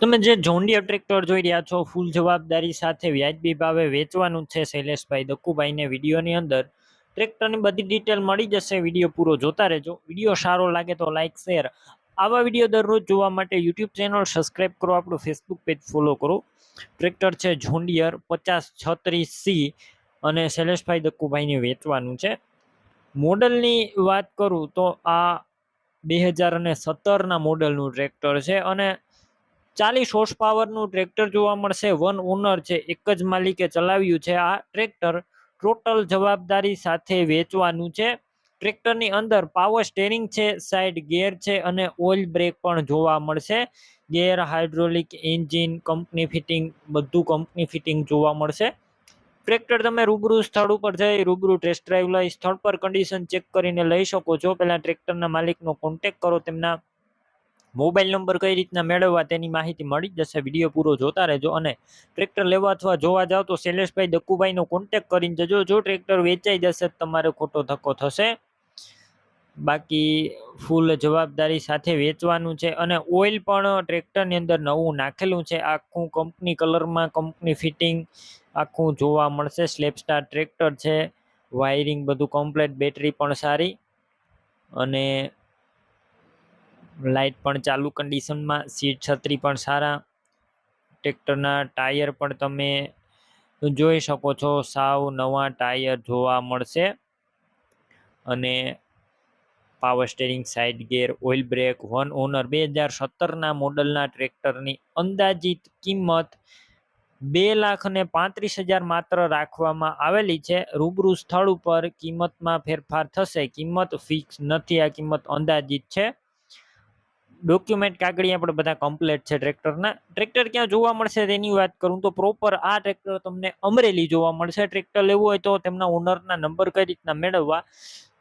તમે જે John Deere tractor જોઈ રહ્યા છો ફૂલ જવાબદારી સાથે વ્યાજબી ભાવે વેચવાનું છે, શૈલેષભાઈ દક્કુભાઈને વિડીયોની અંદર. ટ્રેક્ટરની બધી ડિટેલ મળી જશે, વીડિયો પૂરો જોતા રહેજો. વીડિયો સારો લાગે તો લાઇક શેર આવા વીડિયો દરરોજ જોવા માટે યુટ્યુબ ચેનલ સબસ્ક્રાઈબ કરો, આપણું ફેસબુક પેજ ફોલો કરો. ટ્રેક્ટર છે જોન્ડિયર પચાસ છત્રીસ સી અને શૈલેષભાઈ દક્કુભાઈને વેચવાનું છે. મોડલની વાત કરું તો આ બે હજાર અને સત્તરના મોડલનું ટ્રેક્ટર છે અને ચાલીસ હોર્સ પાવરનું ટ્રેક્ટર જોવા મળશે. વન ઓનર છે એક જ માલિકે ચલાવ્યું છે આ ટ્રેક્ટર ટોટલ જવાબદારી સાથે વેચવાનું છે. ટ્રેક્ટરની અંદર પાવર સ્ટેરિંગ છે સાઈડ ગેર છે અને ઓઇલ બ્રેક પણ જોવા મળશે. Gear hydraulic engine company fitting બધું કંપની ફિટિંગ જોવા મળશે. ટ્રેક્ટર તમે રૂબરૂ સ્થળ ઉપર જઈ રૂબરૂ ટેસ્ટ ડ્રાઈવ લઈ સ્થળ પર કન્ડિશન ચેક કરીને લઈ શકો છો. પહેલાં ટ્રેક્ટરના માલિકનો કોન્ટેક કરો તેમના મોબાઈલ નંબર કઈ રીતના મેળવવા તેની માહિતી મળી જશે. વીડિયો પૂરો જોતા રહેજો અને ટ્રેક્ટર લેવા અથવા જોવા જાઓ તો શૈલેષભાઈ દક્કુભાઈનો કોન્ટેક કરીને જજો. જો ટ્રેક્ટર વેચાઈ જશે તમારે ખોટો ધક્કો થશે. બાકી ફૂલ જવાબદારી સાથે વેચવાનું છે અને ઓઇલ પણ ટ્રેક્ટરની અંદર નવું નાખેલું છે. આખું કંપની કલરમાં કંપની ફિટિંગ આખું જોવા મળશે. સ્લેપસ્ટાર ટ્રેક્ટર છે. વાયરિંગ બધું કમ્પ્લેટ બેટરી પણ સારી અને લાઇટ પણ ચાલુ, કન્ડિશનમાં સીટ છત્રી પણ સારા, ટ્રેક્ટરના ટાયર પણ તમે જોઈ શકો છો, સાવ નવા ટાયર જોવા મળશે. અને power steering side gear oil brake one owner બે હજાર સત્તરના મોડલના ટ્રેક્ટરની અંદાજિત કિંમત બે લાખ ને પાંત્રીસ હજાર માત્ર રાખવામાં આવેલી છે. રૂબરૂ સ્થળ ઉપર કિંમતમાં ફેરફાર થશે. કિંમત ફિક્સ નથી, આ કિંમત અંદાજિત છે. ડોક્યુમેન્ટ કાગળિયા આપણે બધા કમ્પ્લેટ છે ટ્રેક્ટરના ટ્રેક્ટર ક્યાં જોવા મળશે તેની વાત કરું તો પ્રોપર આ ટ્રેક્ટર તમને અમરેલી જોવા મળશે. ટ્રેક્ટર લેવું હોય તો તેમના ઓનરના નંબર કઈ રીતના મેળવવા?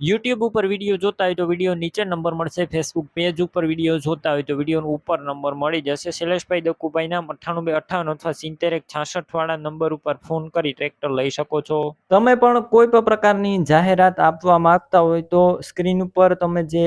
યુટ્યુબ ઉપર વીડિયો જોતા હોય તો વીડિયો નીચે નંબર મળશે. ફેસબુક પેજ ઉપર વીડિયો જોતા હોય તો વીડિયો ઉપર નંબર મળી જશે. શૈલેષભાઈ દક્કુભાઈના અઠ્ઠાણું બે અઠ્ઠાવન અથવા સિત્તેર એક છાસઠ વાળા નંબર ઉપર ફોન કરી ટ્રેક્ટર લઈ શકો છો. તમે પણ કોઈ પણ પ્રકારની જાહેરાત આપવા માંગતા હોય તો સ્ક્રીન ઉપર તમે જે